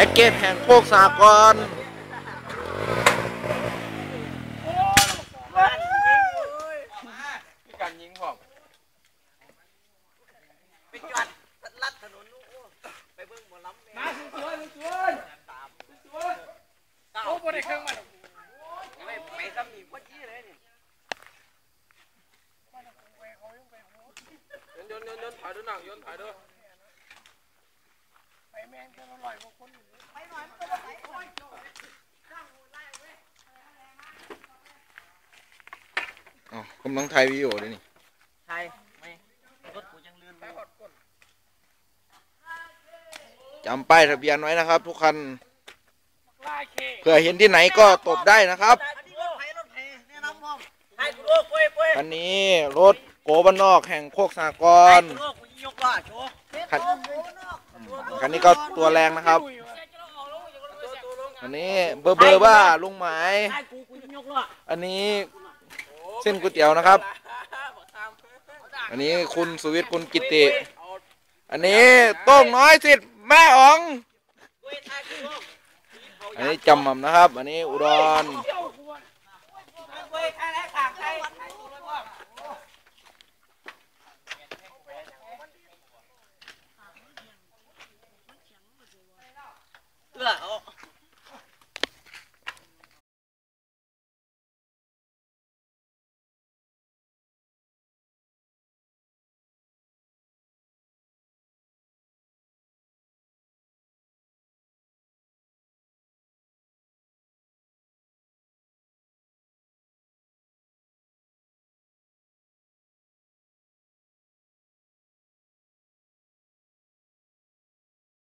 จ็คเก็ตแห่งโคกสากรณ์การยิงผมไปจอดลัดถนนนู้นไปเบิ่งหมอลำมาสวยสวยสวยโอ้บ่ได้เครื่องมาไปไปซ้ำนี่พอดีเลยนี่ยนยนยนถ่ายดูหนังยนถ่ายดู อ๋อกำลังถ่ายวิดีโอเลยนี่ใช่ไม่รถกูยังลื่นจำป้ายทะเบียนไว้นะครับ ทุกคันเพื่อเห็นที่ไหนก็ตบได้นะครับอันนี้รถโกบ้านนอกแห่งโคกสากรคัน คันนี้ก็ตัวแรงนะครับ อันนี้เบอร์เบอร์ว่าลุงหมาย อันนี้เส้นก๋วยเตี๋ยวนะครับ อันนี้คุณสุวิทย์คุณกิติ อันนี้โต้งน้อยสิทธิ์แม่อ๋อง อันนี้จำหม่ำนะครับ อันนี้อุดร 对吧？哦。